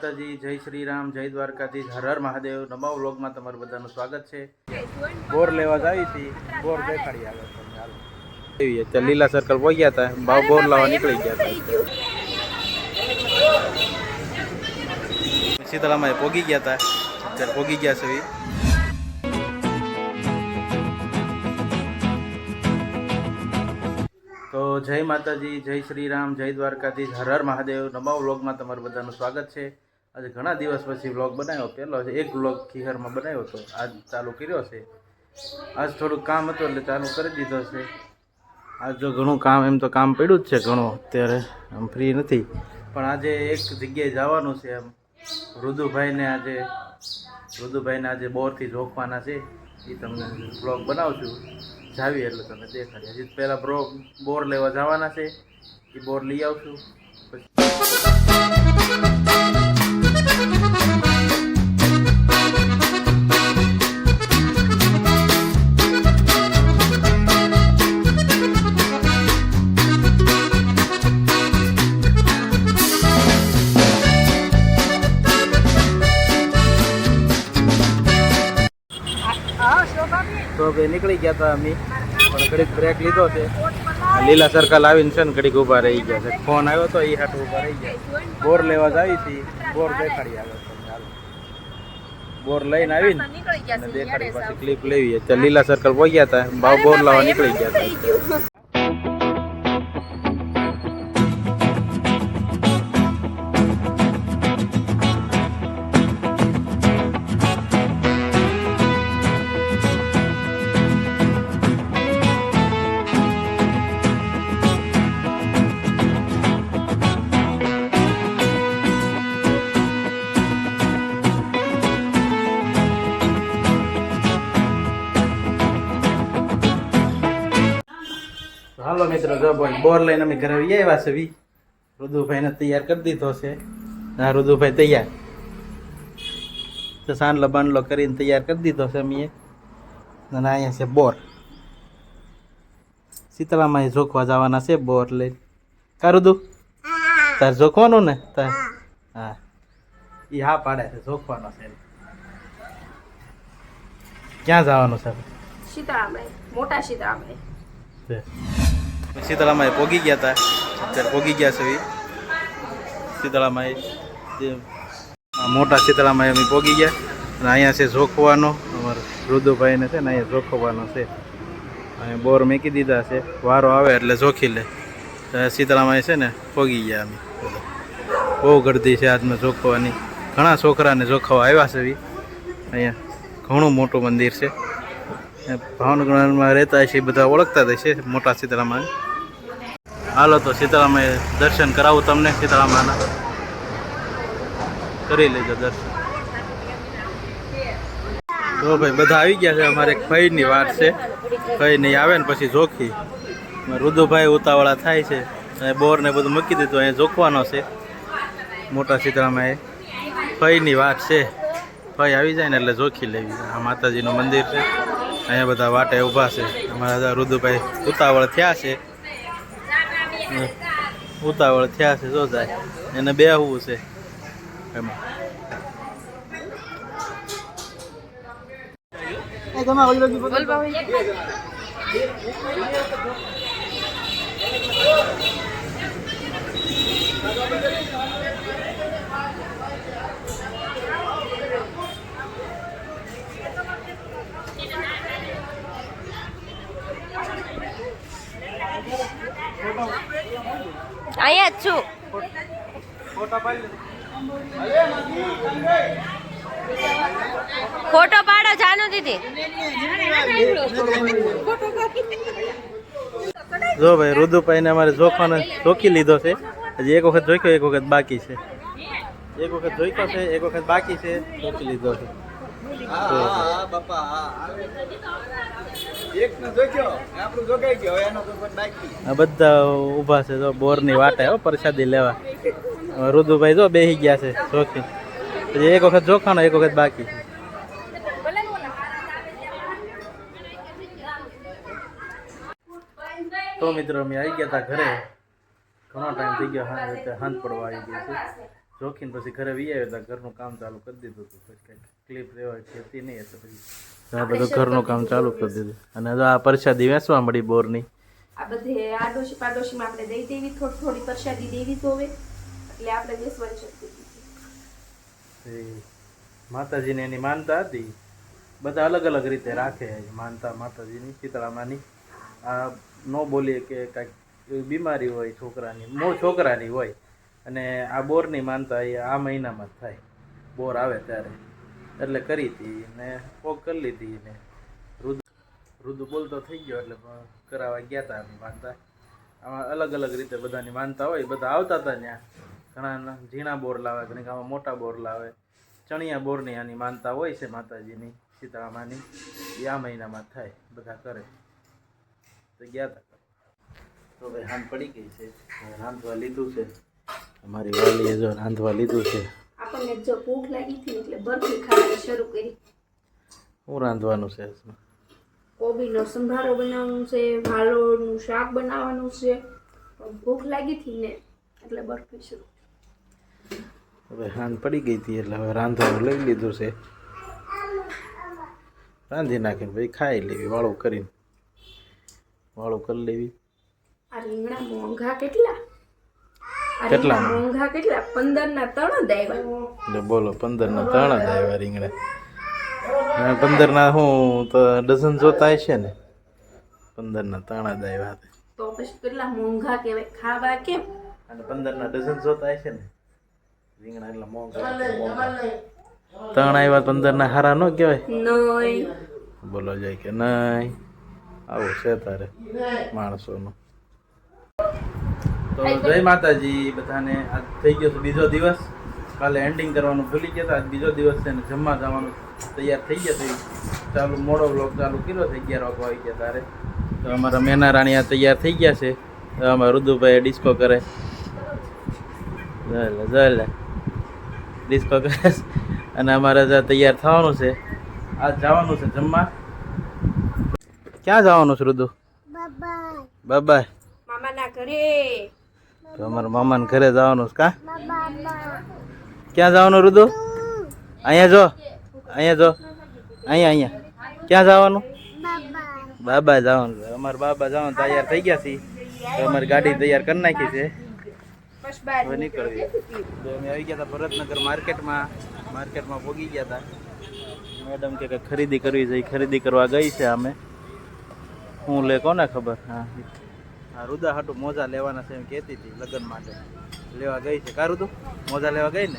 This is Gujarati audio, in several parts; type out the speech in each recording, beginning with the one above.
માતાજી, જય શ્રી રામ, જય દ્વારકાધીશ, હર હર મહાદેવ. નવા વ્લોગમાં તમારું બધાનું સ્વાગત છે. બોર લેવા આવી હતી. બોર દેખાડી આગળ તમને હાલો. અત્યારે લીલા સર્કલ પહોંચ્યા હતા. ભાવ બોર લાવવા નીકળી ગયા હતા. શીતળામાં પોગી ગયા હતા. અત્યારે પોગી ગયા છે. તો જય માતાજી, જય શ્રી રામ, જય દ્વારકાધીશ, હર હર મહાદેવ. નવા વ્લોગમાં તમારું બધાનું સ્વાગત છે. આજે ઘણા દિવસ પછી વ્લોગ બનાવ્યો. પહેલો છે, એક વ્લોગ ખીહરમાં બનાવ્યો હતો. આજ ચાલુ કર્યો છે. આજ થોડુંક કામ હતું એટલે ચાલુ કરી દીધો છે. આજ જો ઘણું કામ, એમ તો કામ પડ્યું જ છે ઘણું. અત્યારે આમ ફ્રી નથી. પણ આજે એક જગ્યાએ જવાનું છે એમ. રુદુભાઈને આજે રુદુભાઈને આજે બોરથી જોખવાના છે. એ તમને બ્લોગ બનાવશું. જાવી એટલે તમને દેખાડી. હજી પહેલાં બ્રો બોર લેવા જવાના છે. એ બોર લઈ આવશું. પછી તો નીકળી ગયા હતા અમે. પણ ઘડીક બ્રેક લીધો છે. લીલા સર્કલ આવીને છે ને ઘડીક ઊભા રહી ગયા છે. ફોન આવ્યો તો એ હાટ ઊભા રહી ગયા. બોર લેવા જ આવી હતી બોર દેખાડી આવ્યો બોર લઈને આવીને ને દેખાડી પાછી ક્લિપ લેવી. અત્યારે લીલા સર્કલ પહોંચ્યા હતા ભાવ બોર લાવવા નીકળી ગયા હતા તો હાલો મિત્રો જો બોલ. બોર લઈને અમે ઘરે આવી આવ્યા છે વી. રુદુભાઈને તૈયાર કરી દીધો છે. હા રુદુભાઈ તૈયાર. તો સાંડલો બાંડલો કરીને તૈયાર કરી દીધો છે અમે અને અહીંયા છે બોર. શીતળામાં એ જોખવા જવાના છે બોર લઈને. કા રુદુ? તાર જોખવાનું ને? તાર? હા. એ હા પાડે છે જોખવાનો છે ક્યાં જવાનું છે? સીતારામભાઈ મોટા સીતારામભાઈ છે. શીતળામાં પોગી ગયા હતા અત્યારે પોગી ગયા છે. શીતળામાં જે મોટા શીતળામાં અમે પોગી ગયા. અને અહીંયા છે જોખવાનો. અમારો રુદુભાઈને છે ને અહીંયા જોખવાનો છે. અહીંયા બોર મેકી દીધા છે. વારો આવે એટલે જોખી લે. શીતળામાં છે ને પોગી ગયા અમે. બહુ ગરદી છે આજમાં જોખવાની. ઘણા છોકરાને જોખવા આવ્યા છે અહીંયા ઘણું મોટું મંદિર છે. ભાવનગરમાં રહેતા છે એ બધા ઓળખતા જ છે મોટા સીતારામાં હાલો તો સીતારામમાં દર્શન કરાવું તમને, સીતારામાના. કરી લેજો દર્શન. તો ભાઈ, બધા આવી ગયા છે. અમારે ફઈની વાત છે. ફઈ નહીં આવે ને પછી જોખી રુદુભાઈ ઉતાવળા થાય છે. અને બોર બધું મૂકી દીધું, અહીંયા જોખવાનો છે. મોટા સીતારામાં એ ભાઈની વાત છે. ફઈ આવી જાય ને એટલે જોખી લેવી. આ માતાજીનું મંદિર છે. અહીંયા બધા વાટે ઊભા છે. અમારા રુદુભાઈ ઉતાવળ થયા છે. ઉતાવળ થયા છે, જો જાય. એને બેહવું છે. એમાં. અહીંયા જ છું. ફોટો પાડો, જાનુ દીદી. જો ભાઈ, રુદુભાઈને અમારે જોખવાનો જોખી લીધો છે. હજી એક વખત જોખ્યો, એક વખત બાકી છે. એક વખત જોઈતો છે, એક વખત બાકી છે. જોખી લીધો છે. બધા ઊભા છે જો, બોરની વાટે હો પ્રસાદી લેવા. રુદુભાઈ જો બેસી ગયા છે, જોખી. પછી એક વખત જોખાનો એક વખત બાકી. તો મિત્રો, અમે આવી ગયા હતા ઘરે. ઘણો ટાઈમ થઈ ગયો હા હાંજ પડવા આવી ગઈ છે જોખીને પછી ઘરે વી આવ્યા એટલે ઘરનું કામ ચાલુ કરી દીધું હતું. પછી કંઈક ક્લિપ રહેવા હતી નહીં, એટલે પછી આ બધું ઘરનું કામ ચાલુ કરી દીધું. અને જો આ પ્રસાદી વેચવા મળી બોરની. આ બધે આડોશી પાડોશીમાં આપણે દઈ દેવી થોડી થોડી પરસાદી દેવી તો હવે. એટલે આપણે વેચવાની શક્તિ માતાજીને એની માનતા હતી. બધા અલગ અલગ રીતે રાખે માનતા માતાજીની શીતળામાની. આ ન બોલીએ કે કાંઈક એવી બીમારી હોય છોકરાની મો છોકરાની હોય. અને આ બોરની માનતા એ આ મહિનામાં જ થાય. બોર આવે ત્યારે. એટલે કરી હતી ને પોક કરી લીધી ને. રુદ રુદુ બોલતો થઈ ગયો એટલે કરાવવા ગયા હતા અમે માનતા. આમાં અલગ અલગ રીતે બધાની માનતા હોય, બધા આવતા હતા ત્યાં. ઘણા ઝીણા બોર લાવે, ઘણી આમાં મોટા બોર લાવે. ચણિયા બોરની આની માનતા હોય છે માતાજીની, સીતારામાની. એ આ મહિનામાં થાય, બધા કરે. તો ગયા હતા તો ભાઈ હાન પડી ગઈ છે. રાંધવા લીધું છે. અમારી વાલીએ જો રાંધવા લીધું છે. આપણને જો ભૂખ લાગી હતી એટલે બરફી ખાવાની શરૂ કરી. હું રાંધવાનું છે કોબીનો સંભારો બનાવવાનું છે વાલોનું શાક બનાવવાનું છે. ભૂખ લાગી હતી ને એટલે બરફી શરૂ. હવે હાન પડી ગઈ હતી એટલે હવે રાંધવાનું લઈ લીધું છે. રાંધી નાખીને ભાઈ ખાઈ લેવી વાળું કરીને. વાળું કરી લેવી. આ રીંગણા મોંઘા કેટલા? કેટલા? મોંઘા કેટલા? પંદર ના ત્રણ જ આવ્યા. એટલે બોલો પંદરના ત્રણ જ આવ્યા રીંગણા અને પંદરના હું તો ડઝન જોતા છે ને? પંદરના ત્રણ જ આવ્યા તો. પછી કેટલા મોંઘા કહેવાય ખાવા કેમ? અને પંદરના ડઝન જોતા છે ને? રીંગણા એટલે મોંઘા મોંઘા. ત્રણ આવ્યા પંદરના હારા ન કહેવાય નઈ બોલો જાય કે નહીં આવું છે તારે માણસોનું. તો જય માતાજી બધાને આજ થઈ ગયો છે બીજો દિવસ. કાલે એન્ડિંગ કરવાનું ભૂલી ગયા હતા આજ બીજો દિવસ છે ને જમવા જવાનું તૈયાર થઈ ગયા છે. ચાલુ મોડો બ્લોક ચાલુ કર્યો છે અગિયાર વાગો આવી ગયા તારે. તો અમારા મેના રાણીયા તૈયાર થઈ ગયા છે. તો અમારા રુદુભાઈ ડિસ્કો કરે. જય જલે ડિસ્કો કરે. અને અમારે ત્યાં તૈયાર થવાનું છે આજ જવાનું છે જમવા. ક્યાં જવાનું છે રુદુ? બાય મામાના ઘરે. અમારા મામાને ઘરે જવાનું છે કા? ક્યાં જવાનું રુદુ? અહીંયા જો અહીંયા જો. અહીંયા અહીંયા. ક્યાં જવાનું? બાબા જવાનું અમારે બાબા જવાનું તૈયાર થઈ ગયા છે તો અમારી ગાડી તૈયાર કરી નાખી છે. હવે નીકળવી તો અમે આવી ગયા હતા ભરતનગર માર્કેટમાં. માર્કેટમાં પહોંચી ગયા હતા. મેડમ કે કંઈક ખરીદી કરવી છે. ખરીદી કરવા ગઈ છે અમે. હું લે કોને ખબર? હા રુદા હાટુ મોજા લેવાના છે એમ કહેતી હતી લગ્ન માટે. લેવા ગઈ છે. કા રુદુ? મોજા લેવા ગઈ ને?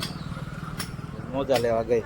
મોજા લેવા ગઈ.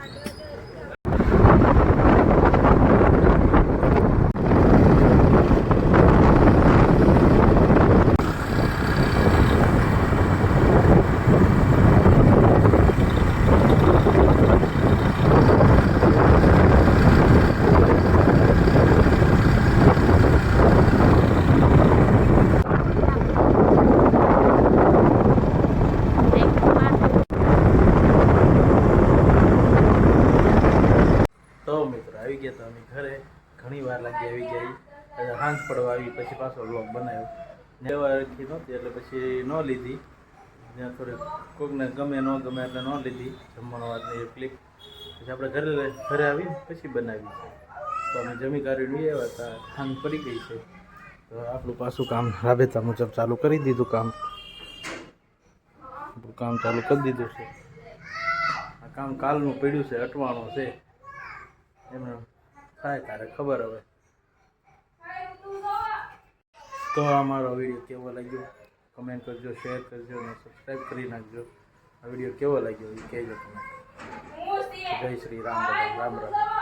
મિત્રો, આવી ગયા તો ઘરે. ઘણી વાર લાગી આવી ગઈ હાંસ પડવા આવી, પછી પાછો વ્લોગ બનાવ્યો. લેવા રાખી નહોતી, એટલે પછી ન લીધી. જ્યાં થોડી કોકને ગમે, ન ગમે એટલે ન લીધી. જમવાનો વાત એ ક્લિપ પછી આપણે ઘરે ઘરે આવી પછી બનાવી છે. તો અમે જમી કાઢીને આવ્યા હતા. સાંજ પડી ગઈ છે. તો આપણું પાછું કામ, રાબેતા મુજબ ચાલુ કરી દીધું કામ. કામ ચાલુ કરી દીધું છે. આ કામ કાલનું પડ્યું છે અટવાનું છે. એમને થાય તારે, ખબર હવે. તો અમારો મારો વીડિયો કેવો લાગ્યો? કમેન્ટ કરજો શેર કરજો અને સબસ્ક્રાઈબ કરી નાખજો. આ વીડિયો કેવો લાગ્યો એ કહેજો તમે. જય શ્રી રામ રામ રામ રામ.